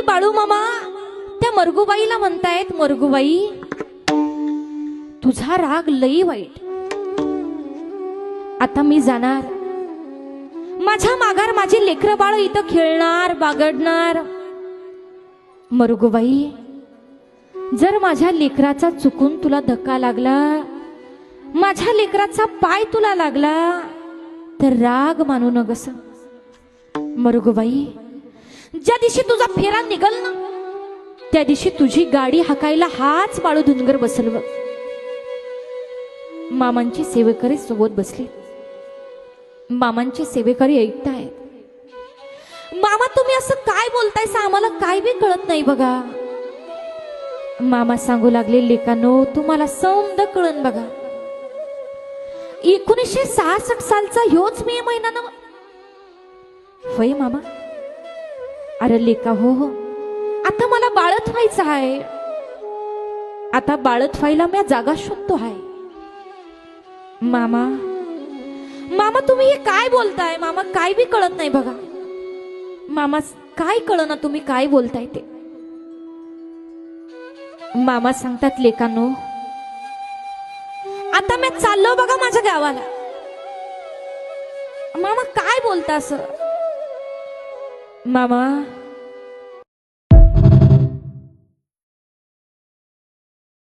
तुम्ही बाळू मामा त्या मरगुबाईला म्हणतायत मरगुबाई तुझा राग लई वाईट. आता मी जाणार. माझ्या माघार माझे लेकर बाळ इथं खेळणार बागडणार. मरुगोबाई जर माझ्या लेकराचा चुकून तुला धक्का लागला माझ्या लेकराचा पाय तुला लागला तर राग मानू नगस. मरुगोबाई ज्या दिवशी तुझा फेरा निघल ना त्या दिवशी तुझी गाडी हाकायला हाच बाळू धुनगर बसल मामांची सेवेकरी सोबत बसली. मामांची सेवेकरी ऐकतायत. मामा तुम्ही असं काय बोलताय? आम्हाला काय बी कळत नाही बघा. मामा सांगू लागले लेकानो तुम्हाला समद कळन बघा. एकोणीसशे सहासष्ट सालचा ह्योच मे महिना ना. होय मामा. अरे लेका हो हो. आता मला बाळत व्हायचं आहे. आता बाळत व्हायला मी जागा शोधतो आहे. मामा मामा तुम्ही हे काय बोलताय? मामा काय बी कळत नाही बघा. मामा काय कळना तुम्ही काय बोलताय ते? मामा सांगतात लेकांनो आता मी चाललो बघा माझ्या गावाला. मामा काय बोलता असं? मामा